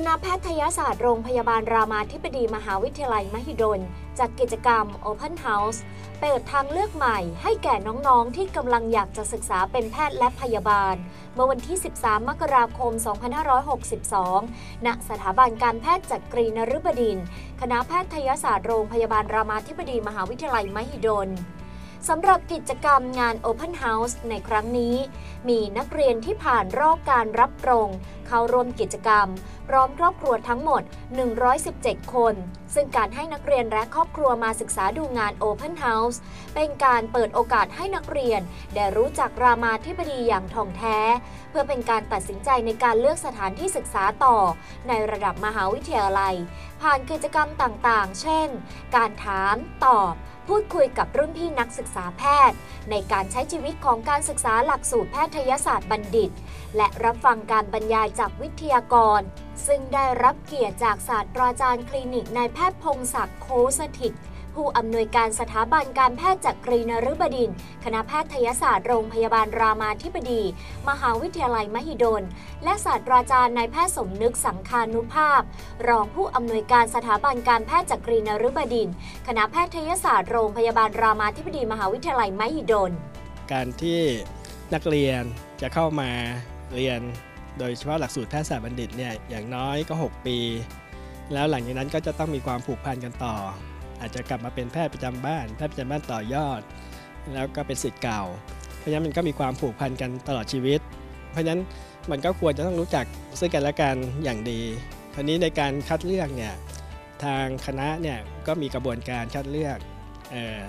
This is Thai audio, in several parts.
คณะแพทยศาสตร์โรงพยาบาลรามาธิบดีมหาวิทยาลัยมหิดล จัดกิจกรรม Open House เปิดทางเลือกใหม่ ให้แก่น้องๆ ที่กำลังอยากจะศึกษาเป็นแพทย์และพยาบาล เมื่อวันที่ 13 มกราคม 2562 ณ สถาบันการแพทย์จักรีนฤบดิน คณะแพทยศาสตร์โรงพยาบาลรามาธิบดีมหาวิทยาลัยมหิดลสำหรับกิจกรรมงาน Open House ในครั้งนี้ มีนักเรียนที่ผ่านรอบการรับรอง เข้าร่วมกิจกรรม พร้อมครอบครัวทั้งหมด 117 คน ซึ่งการให้นักเรียนและครอบครัวมาศึกษาดูงาน Open House เป็นการเปิดโอกาสให้นักเรียน ได้รู้จักรามาธิบดีอย่างท่องแท้ เพื่อเป็นการตัดสินใจในการเลือกสถานที่ศึกษาต่อ ในระดับมหาวิทยาลัย ผ่านกิจกรรมต่างๆ เช่น การถามตอบพูดคุยกับรุ่นพี่นักศึกษาแพทย์ ในการใช้ชีวิตของการศึกษาหลักสูตรแพทยศาสตร์บัณฑิต และรับฟังการบรรยายจากวิทยากร ซึ่งได้รับเกียรติจากศาสตราจารย์คลินิกนายแพทย์พงศักดิ์โคสถิต ผู้อำนวยการสถาบันการแพทย์จักรีนฤบดิน คณะแพทยศาสตร์โรงพยาบาลรามาธิบดี มหาวิทยาลัยมหิดล และศาสตราจารย์นายแพทย์สมนึกสังคานุภาพ รองผู้อำนวยการสถาบันการแพทย์จักรีนฤบดิน คณะแพทยศาสตร์โรงพยาบาลรามาธิบดี มหาวิทยาลัยมหิดล การที่นักเรียนจะเข้ามาเรียน โดยเฉพาะหลักสูตรแพทยศาสตร์บัณฑิตเนี่ยอย่างน้อยก็ 6 ปี แล้วหลังจากนั้นก็จะต้องมีความผูกพันกันต่อ อาจจะกลับมาเป็นแพทย์ประจำบ้าน แพทย์ประจำบ้านต่อยอด แล้วก็เป็นสิทธิ์เก่า เพราะฉะนั้นมันก็มีความผูกพันกันตลอดชีวิต เพราะฉะนั้นมันก็ควรจะต้องรู้จักซึ่งกันและกันอย่างดีทีนี้ในการคัดเลือกเนี่ยทางคณะเนี่ยก็มีกระบวนการคัดเลือกออ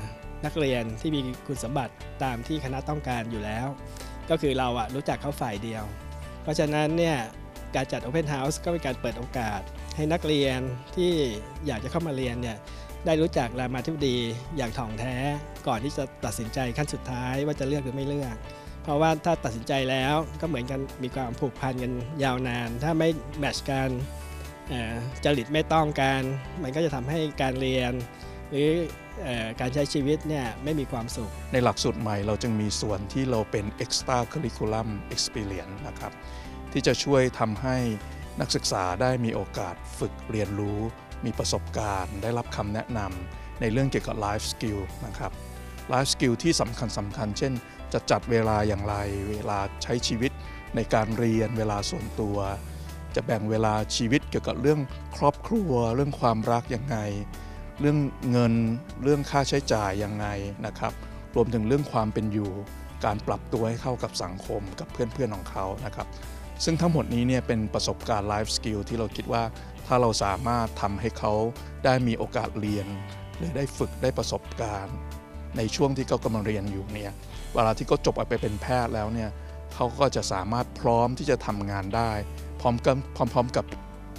นักเรียนที่มีคุณสมบัติตามที่คณะต้องการอยู่แล้ว ก็คือเราอะรู้จักเขาฝ่ายเดียว เพราะฉะนั้นเนี่ยการจัด Open House ก็เป็นการเปิดโอกาส ให้นักเรียนที่อยากจะเข้ามาเรียนเนี่ยได้รู้จักรามาธิบดีอย่างถ่องแท้ ก่อนที่จะตัดสินใจขั้นสุดท้ายว่าจะเลือกหรือไม่เลือก เพราะว่าถ้าตัดสินใจแล้วก็เหมือนกันมีความผูกพันกันยาวนาน ถ้าไม่แมชกันจริตไม่ต้องกันมันก็จะทำให้การเรียน หรือ การใช้ชีวิตเนี่ยไม่มีความสุข ในหลักสูตรใหม่เราจึงมีส่วนที่เราเป็น extra curriculum experience นะครับ ที่จะช่วยทำให้นักศึกษาได้มีโอกาสฝึกเรียนรู้ มีประสบการณ์ ได้รับคำแนะนำในเรื่องเกี่ยวกับ life skill นะครับ life skill ที่สำคัญสำคัญ เช่น จะจัดเวลาอย่างไร เวลาใช้ชีวิตในการเรียนเวลาส่วนตัว จะแบ่งเวลาชีวิตเกี่ยวกับเรื่องครอบครัว เรื่องความรักยังไง เรื่องเงินเรื่องค่าใช้จ่ายยังไงนะครับ รวมถึงเรื่องความเป็นอยู่ การปรับตัวให้เข้ากับสังคมกับเพื่อนๆของเขานะครับ ซึ่งทั้งหมดนี้เนี่ยเป็นประสบการณ์ life skill ที่เราคิดว่าถ้าเราสามารถทำให้เขาได้มีโอกาสเรียน หรือได้ฝึกได้ประสบการณ์ ในช่วงที่เขากำลังเรียนอยู่เนี่ยเวลาที่เขาจบไปเป็นแพทย์แล้วเนี่ยเขาก็จะสามารถพร้อมที่จะทำงานได้ พร้อมกับพร้อมๆกับ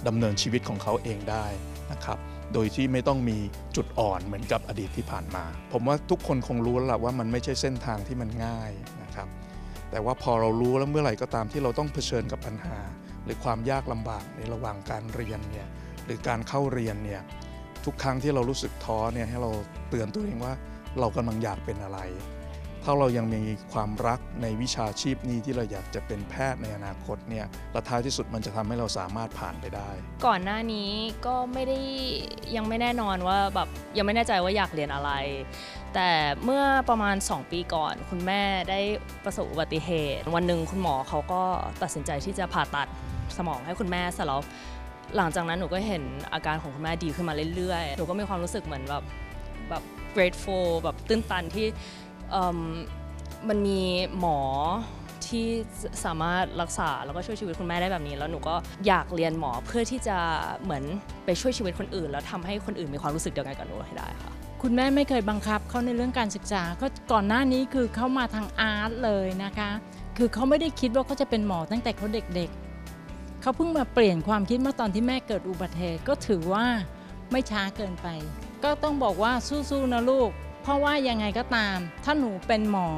ดำเนินชีวิตของเขาเองได้นะครับ โดยที่ไม่ต้องมีจุดอ่อนเหมือนกับอดีตที่ผ่านมา ผมว่าทุกคนคงรู้แล้วล่ะว่ามันไม่ใช่เส้นทางที่มันง่ายนะครับ แต่ว่าพอเรารู้แล้วเมื่อไหร่ก็ตามที่เราต้องเผชิญกับปัญหา หรือความยากลำบากในระหว่างการเรียนเนี่ยหรือการเข้าเรียนเนี่ยทุกครั้งที่เรารู้สึกท้อเนี่ยให้เราเตือนตัวเองว่าเรากำลังอยากเป็นอะไร ถ้าเรายังมีความรักในวิชาชีพนี้ที่เราอยากจะเป็นแพทย์ในอนาคตเนี่ยและท้ายที่สุดมันจะทำให้เราสามารถผ่านไปได้ ก่อนหน้านี้ก็ไม่ได้ยังไม่แน่นอนว่าแบบยังไม่แน่ใจว่าอยากเรียนอะไร แต่เมื่อประมาณ 2 ปีก่อน คุณแม่ได้ประสบอุบัติเหตุ วันหนึ่งคุณหมอเขาก็ตัดสินใจที่จะผ่าตัดสมองให้คุณแม่เสร็จแล้วหลังจากนั้นหนูก็เห็นอาการของคุณแม่ดีขึ้นมาเรื่อยๆ หนูก็มีความรู้สึกเหมือนแบบแบบ grateful แบบตื้นตันที่ มมันมีหมอที่สามารถรักษาแล้วก็ช่วยชีวิตคุณแม่ได้แบบนี้ แล้วหนูก็อยากเรียนหมอเพื่อที่จะเหมือนไปช่วยชีวิตคนอื่น แล้วทำให้คนอื่นมีความรู้สึกเดียวกันกับหนูให้ได้ค่ะ คุณแม่ไม่เคยบังคับเขาในเรื่องการศึกษาก็ก่อนหน้านี้คือเขามาทางอาร์ตเลยนะคะ คือเขาไม่ได้คิดว่าเขาจะเป็นหมอตั้งแต่เขาเด็กๆเขาเพิ่งมาเปลี่ยนความคิดเมื่อตอนที่แม่เกิดอุบัติเหตุก็ถือว่าไม่ช้าเกินไป ก็ต้องบอกว่าสู้ๆนะลูก เพราะว่ายังไงก็ตาม ถ้าหนูเป็นหมอ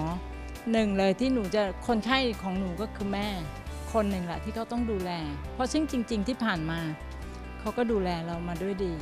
หนึ่งเลยที่หนูจะคนไข้ของหนูก็คือแม่ คนหนึ่งแหละที่เขาต้องดูแล เพราะซึ่งจริง ๆ ที่ผ่านมา เขาก็ดูแลเรามาด้วยดี